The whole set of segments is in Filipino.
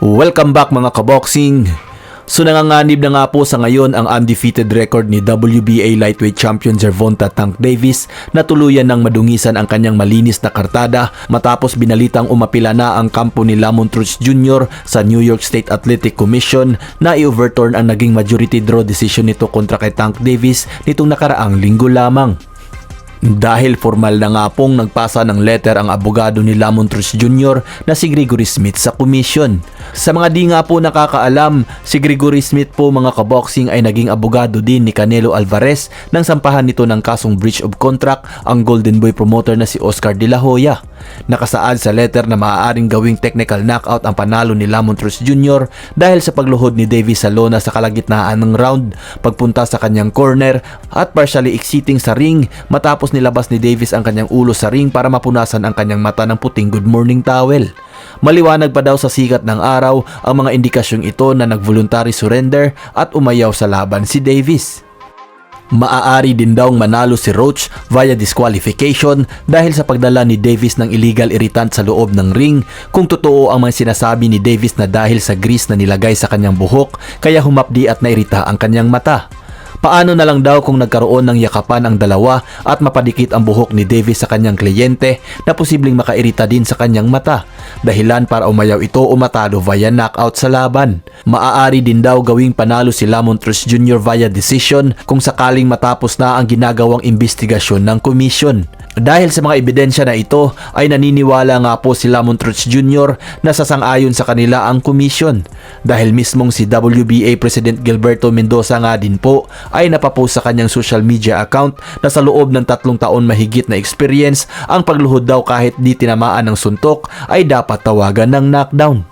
Welcome back mga kaboxing! So nanganganib na nga po sa ngayon ang undefeated record ni WBA lightweight champion Gervonta Tank Davis na tuluyan ng madungisan ang kanyang malinis na kartada matapos binalitang umapila na ang kampo ni Lamont Truth Jr. sa New York State Athletic Commission na i-overturn ang naging majority draw decision nito kontra kay Tank Davis nitong nakaraang linggo lamang. Dahil formal na nga pong nagpasa ng letter ang abogado ni Lamont Truth Jr. na si Gregory Smith sa komisyon. Sa mga di nga po nakakaalam, si Gregory Smith po mga kaboxing ay naging abogado din ni Canelo Alvarez nang sampahan nito ng kasong breach of contract ang Golden Boy promoter na si Oscar De La Hoya. Nakasaad sa letter na maaaring gawing technical knockout ang panalo ni Lamont Truth Jr. dahil sa pagluhod ni Davis sa lona sa kalagitnaan ng round, pagpunta sa kanyang corner at partially exiting sa ring matapos nilabas ni Davis ang kanyang ulo sa ring para mapunasan ang kanyang mata ng puting good morning towel. Maliwanag pa daw sa sikat ng araw ang mga indikasyong ito na nag-voluntary surrender at umayaw sa laban si Davis. Maaari din daw manalo si Roach via disqualification dahil sa pagdala ni Davis ng illegal irritant sa loob ng ring kung totoo ang mga sinasabi ni Davis na dahil sa grease na nilagay sa kanyang buhok kaya humapdi at nairita ang kanyang mata. Paano na lang daw kung nagkaroon ng yakapan ang dalawa at mapadikit ang buhok ni Davis sa kanyang kliyente na posibleng makairita din sa kanyang mata. Dahilan para umayaw ito o matalo via knockout sa laban. Maaari din daw gawing panalo si Lamont Truth Jr. via decision kung sakaling matapos na ang ginagawang investigasyon ng komisyon. Dahil sa mga ebidensya na ito ay naniniwala nga po si Lamont Truth Jr. na sasang-ayon sa kanila ang komisyon. Dahil mismong si WBA President Gilberto Mendoza nga din po ay napapost sa kanyang social media account na sa loob ng tatlong taon mahigit na experience ang pagluhod daw kahit di tinamaan ng suntok ay dapat tawagan ng knockdown.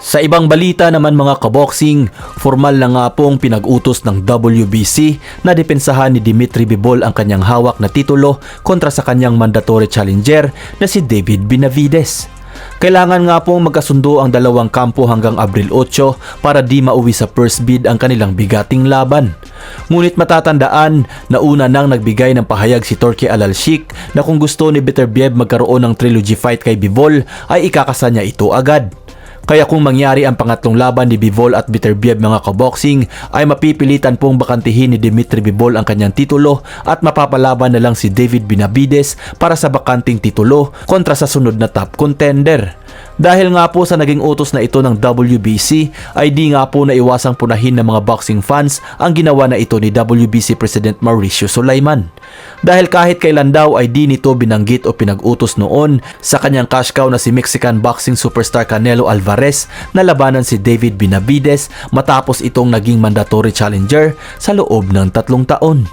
Sa ibang balita naman mga kaboxing, formal na nga pong pinag-utos ng WBC na depensahan ni Dimitri Bivol ang kanyang hawak na titulo kontra sa kanyang mandatory challenger na si David Benavides. Kailangan nga pong magkasundo ang dalawang kampo hanggang Abril 8 para di mauwi sa first bid ang kanilang bigating laban. Ngunit matatandaan na una nang nagbigay ng pahayag si Torque Alalshik na kung gusto ni Beterbiev magkaroon ng trilogy fight kay Bivol ay ikakasa niya ito agad. Kaya kung mangyari ang pangatlong laban ni Bivol at Beterbiev mga kaboxing ay mapipilitan pong bakantihin ni Dimitri Bivol ang kanyang titulo at mapapalaban na lang si David Benavides para sa bakanting titulo kontra sa sunod na top contender. Dahil nga po sa naging utos na ito ng WBC ay di nga po naiwasang punahin ng mga boxing fans ang ginawa na ito ni WBC President Mauricio Sulaiman. Dahil kahit kailan daw ay di nito binanggit o pinag-utos noon sa kanyang cash cow na si Mexican boxing superstar Canelo Alvarez na labanan si David Benavides matapos itong naging mandatory challenger sa loob ng tatlong taon.